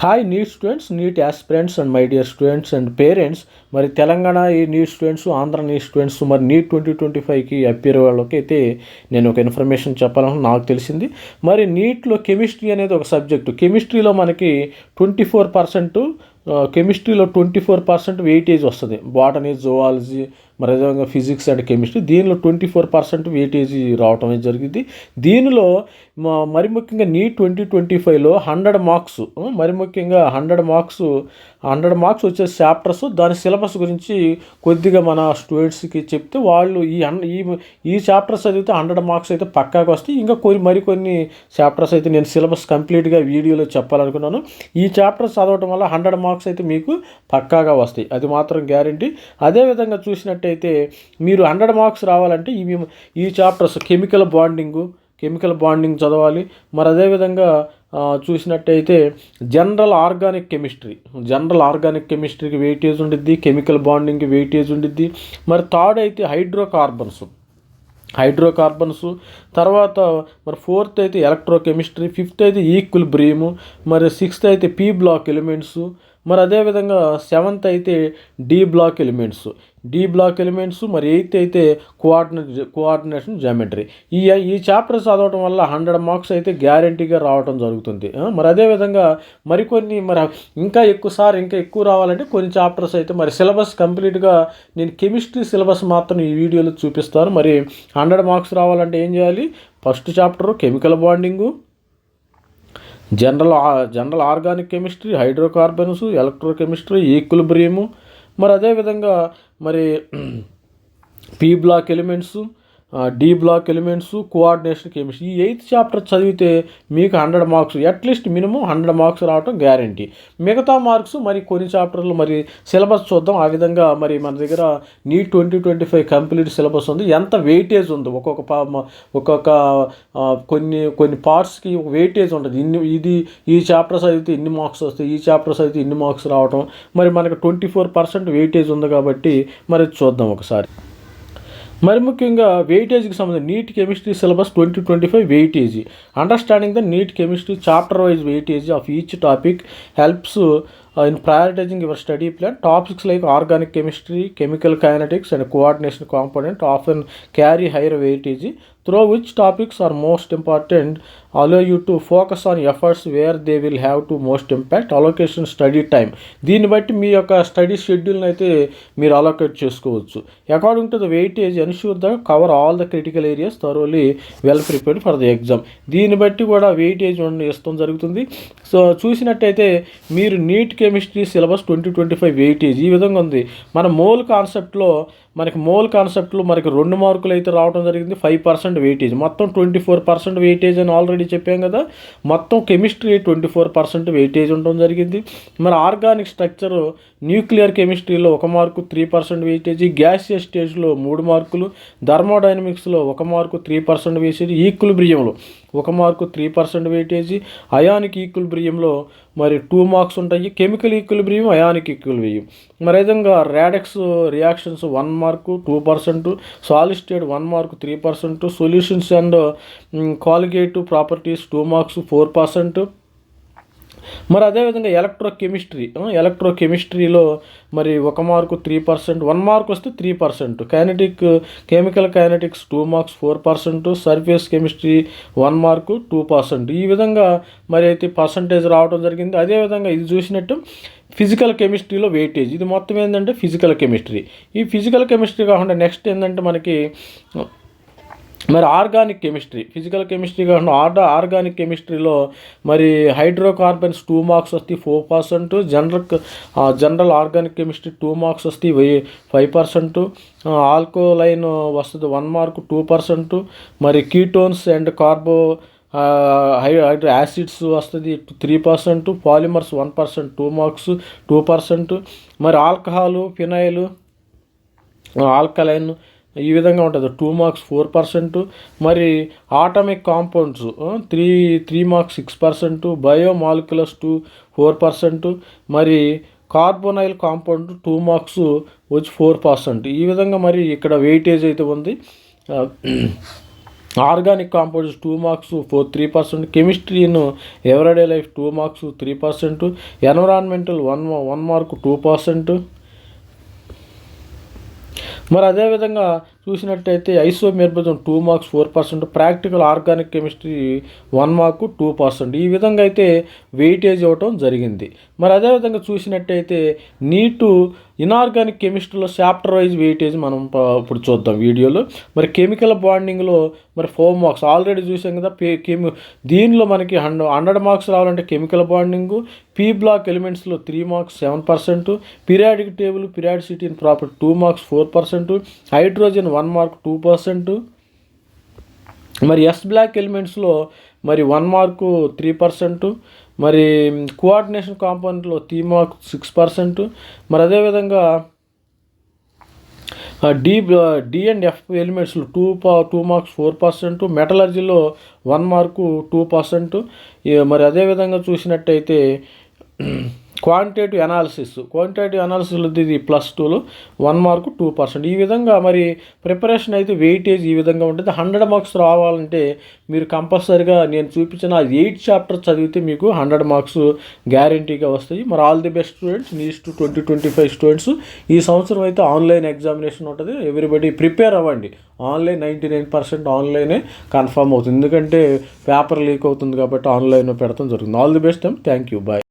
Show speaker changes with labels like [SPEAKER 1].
[SPEAKER 1] Hi NEET students NEET aspirants and my dear students and parents మరి తెలంగాణ ఈ NEET students Andhra NEET students మరి NEET twenty twenty ఫైవ్కి appear వాళ్ళకి అయితే నేను ఒక ఇన్ఫర్మేషన్ చెప్పాలని నాకు తెలిసింది. మరి నీట్లో కెమిస్ట్రీ అనేది ఒక సబ్జెక్టు కెమిస్ట్రీలో మనకి ట్వంటీ ఫోర్ పర్సెంట్ కెమిస్ట్రీలో ట్వంటీ ఫోర్ పర్సెంట్ వెయిటేజ్ వస్తుంది. బాటనీ జువాలజీ మరి అదేవిధంగా ఫిజిక్స్ అండ్ కెమిస్ట్రీ దీనిలో ట్వంటీ ఫోర్ పర్సెంట్ వెయిటేజీ రావటం అనేది జరిగింది. దీనిలో మ- మరి ముఖ్యంగా నీ ట్వంటీ ట్వంటీ ఫైవ్లో హండ్రెడ్ మార్క్స్ మరి ముఖ్యంగా హండ్రెడ్ మార్క్స్ హండ్రెడ్ మార్క్స్ వచ్చే చాప్టర్స్ దాని సిలబస్ గురించి కొద్దిగా మన స్టూడెంట్స్కి చెప్తే వాళ్ళు ఈ ఈ ఈ చాప్టర్స్ చదివితే హండ్రెడ్ మార్క్స్ అయితే పక్కాగా వస్తాయి. ఇంకా కొన్ని మరికొన్ని చాప్టర్స్ అయితే నేను సిలబస్ కంప్లీట్గా వీడియోలో చెప్పాలనుకున్నాను. ఈ చాప్టర్స్ చదవటం వల్ల హండ్రెడ్ మార్క్స్ అయితే మీకు పక్కాగా వస్తాయి. అది మాత్రం గ్యారంటీ. అదేవిధంగా అయితే మీరు హండ్రెడ్ మార్క్స్ రావాలంటే ఇవి ఈ chapters chemical bonding chemical bonding చదవాలి. మరి అదేవిధంగా చూసినట్టయితే general organic chemistry general organic కెమిస్ట్రీకి weightage ఉండిద్ది కెమికల్ బాండింగ్కి వెయిటేజ్ ఉండిద్ది. మరి థర్డ్ అయితే హైడ్రోకార్బన్స్ హైడ్రోకార్బన్స్. తర్వాత మరి ఫోర్త్ అయితే ఎలక్ట్రోకెమిస్ట్రీ ఫిఫ్త్ అయితే ఈక్వల్ బ్రీము మరి సిక్స్త్ అయితే పీ బ్లాక్ ఎలిమెంట్స్. మరి అదేవిధంగా సెవెంత్ అయితే D block elements. D block elements మరి ఎయిత్ అయితే కోఆర్డినేట్ కోఆర్డినేషన్ జామెట్రీ ఈ ఈ చాప్టర్ చదవటం వల్ల హండ్రెడ్ మార్క్స్ అయితే గ్యారంటీగా రావడం జరుగుతుంది. మరి అదేవిధంగా మరికొన్ని మరి ఇంకా ఎక్కువ సార్ ఇంకా ఎక్కువ రావాలంటే కొన్ని చాప్టర్స్ అయితే మరి సిలబస్ కంప్లీట్గా నేను కెమిస్ట్రీ సిలబస్ మాత్రం ఈ వీడియోలో చూపిస్తాను. మరి హండ్రెడ్ మార్క్స్ రావాలంటే ఏం చేయాలి? First chapter chemical bonding general general organic chemistry hydrocarbons electrochemistry equilibrium మరి అదేవిధంగా మరి P block elements D block elements coordination chemistry ఈ ఎయిత్ చాప్టర్ చదివితే మీకు hundred marks at least minimum hundred marks రావటం గ్యారంటీ మిగతా మార్క్స్ మరి కొన్ని చాప్టర్లు మరి సిలబస్ చూద్దాం. ఆ విధంగా మరి మన దగ్గర NEET twenty twenty five complete syllabus ఉంది. ఎంత వెయిటేజ్ ఉంది? ఒక్కొక్క పా ఒక్కొక్క కొన్ని కొన్ని పార్ట్స్కి ఒక వెయిటేజ్ ఉంటుంది. ఇన్ని ఇది ఈ చాప్టర్ చదివితే ఇన్ని మార్క్స్ వస్తాయి. ఈ చాప్టర్ చదివితే ఇన్ని మార్క్స్ రావటం. మరి మనకు ట్వంటీ ఫోర్ పర్సెంట్ వెయిటేజ్ ఉంది కాబట్టి మరి చూద్దాం ఒకసారి. మరి ముఖ్యంగా వెయిటేజ్కి సంబంధించి NEET chemistry syllabus twenty twenty five weightage understanding the NEET chemistry chapter wise weightage of each topic helps in prioritising your study plan topics like organic chemistry chemical kinetics and coordination component often carry higher weightage through which topics are most important allow you to focus on efforts where they will have to most impact allocation study time దీన్ని బట్టి మీ యొక్క study షెడ్యూల్ని అయితే మీరు allocate చేసుకోవచ్చు. According to the weightage ensure the cover all the critical areas thoroughly well prepared for the exam దీన్ని బట్టి కూడా weightage ఇస్తాం జరుగుతుంది. సో చూసినట్టయితే మీరు NEET chemistry syllabus twenty twenty five weightage ఈ విధంగా ఉంది. మన మోల్ కాన్సెప్ట్లో మనకి మోల్ కాన్సెప్ట్లో మనకి రెండు మార్కులు అయితే రావడం జరిగింది. ఫైవ్ పర్సెంట్ వెయిటేజ్ మొత్తం ట్వంటీ ఫోర్ పర్సెంట్ వెయిటేజ్ అని ఆల్రెడీ చెప్పాం కదా. మొత్తం chemistry twenty four percent weightage ఉండడం జరిగింది. మరి ఆర్గానిక్ స్ట్రక్చర్ న్యూక్లియర్ కెమిస్ట్రీలో ఒక mark three percent weightage gaseous స్టేజ్లో మూడు మార్కులు. థర్మోడైనమిక్స్లో ఒక మార్కు త్రీ పర్సెంట్ వేసేది ఈక్విలిబ్రియంలో ఒక mark three percent weightage ionic ఈక్విలిబ్రియంలో మరి టూ మార్క్స్ ఉంటాయి. Chemical equilibrium ionic equilibrium. మరి విధంగా redox reactions one mark two percent solid state one mark three percent solutions and colligative properties two marks four percent మరి అదేవిధంగా electro chemistry electro కెమిస్ట్రీలో మరి ఒక mark three percent one mark వస్తే three percent kinetic chemical kinetics two marks four percent surface chemistry one mark two percent ఈ విధంగా మరి అయితే పర్సంటేజ్ రావడం జరిగింది. అదేవిధంగా ఇది చూసినట్టు ఫిజికల్ కెమిస్ట్రీలో వెయిటేజ్ ఇది మొత్తం ఏంటంటే ఫిజికల్ కెమిస్ట్రీ ఈ ఫిజికల్ కెమిస్ట్రీ కాకుండా నెక్స్ట్ ఏంటంటే మనకి మరి ఆర్గానిక్ కెమిస్ట్రీ ఫిజికల్ కెమిస్ట్రీ కాకుండా ఆర్డర్ ఆర్గానిక్ కెమిస్ట్రీలో మరి హైడ్రోకార్బన్స్ టూ మార్క్స్ వస్తాయి four percent general general organic chemistry two marks వస్తాయి వెయ్యి ఫైవ్ పర్సెంట్ ఆల్కోలైన్ వస్తుంది వన్ మార్క్ టూ పర్సెంట్ మరి ketones and కార్బో high hydro acids వస్తుంది three percent polymers one percent two marks two percent మరి alcohol phenyl alkaline ఈ విధంగా ఉంటుంది. Two marks four percent మరి atomic compounds three three marks six percent biomolecules two four percent మరి carbonyl compound two marks వచ్చి four percent ఈ విధంగా మరి ఇక్కడ వెయిటేజ్ అయితే ఉంది. Organic compounds two marks four three percent కెమిస్ట్రీను everyday life two marks three percent environmental one one mark two percent మరి అదేవిధంగా చూసినట్టయితే isomerism two marks four percent practical organic chemistry one mark two percent. ఈ విధంగా అయితే weightage ఇవ్వటం జరిగింది. మరి అదేవిధంగా చూసినట్టయితే నీటు ఇనార్గానిక్ కెమిస్ట్రీలో చాప్టర్ వైజ్ వెయిటేజ్ మనం ఇప్పుడు చూద్దాం వీడియోలో. మరి కెమికల్ బాండింగ్లో మరి ఫోర్ మార్క్స్ ఆల్రెడీ చూసాం కదా పే కెమి దీనిలో మనకి హండ్రెడ్ హండ్రెడ్ మార్క్స్ రావాలంటే chemical bonding P block ఎలిమెంట్స్లో three marks seven percent periodic table periodicity in proper two marks four percent hydrogen one mark two percent. మరి ఎస్ బ్లాక్ ఎలిమెంట్స్లో మరి one mark three percent. మరి coordination కాంపోనెంట్లో three mark six percent. మరి అదేవిధంగా D D and F ఎలిమెంట్స్లో two పా two marks four percent. మెటలర్జీలో వన్ మార్కు టూ పర్సెంట్. మరి అదేవిధంగా చూసినట్టయితే క్వాంటిటేటివ్ అనాలిసిస్ క్వాంటిటేటివ్ అనాలిసిస్లో ఇది ప్లస్ టూలో వన్ మార్క్ టూ పర్సెంట్ ఈ విధంగా మరి ప్రిపరేషన్ అయితే వెయిటేజ్ ఈ విధంగా ఉంటుంది. హండ్రెడ్ మార్క్స్ రావాలంటే మీరు కంపల్సరీగా నేను చూపించిన ఎయిట్ చాప్టర్ చదివితే మీకు హండ్రెడ్ మార్క్స్ గ్యారంటీగా వస్తాయి. మరి all the best students NEET twenty twenty five students ఈ సంవత్సరం అయితే ఆన్లైన్ ఎగ్జామినేషన్ ఉంటుంది. ఎవ్రీబడి ప్రిపేర్ అవ్వండి. ఆన్లైన్ నైంటీ నైన్ పర్సెంట్ ఆన్లైనే కన్ఫర్మ్ అవుతుంది. ఎందుకంటే పేపర్ లీక్ అవుతుంది కాబట్టి ఆన్లైన్ పెడతాం జరుగుతుంది. All the best thank you bye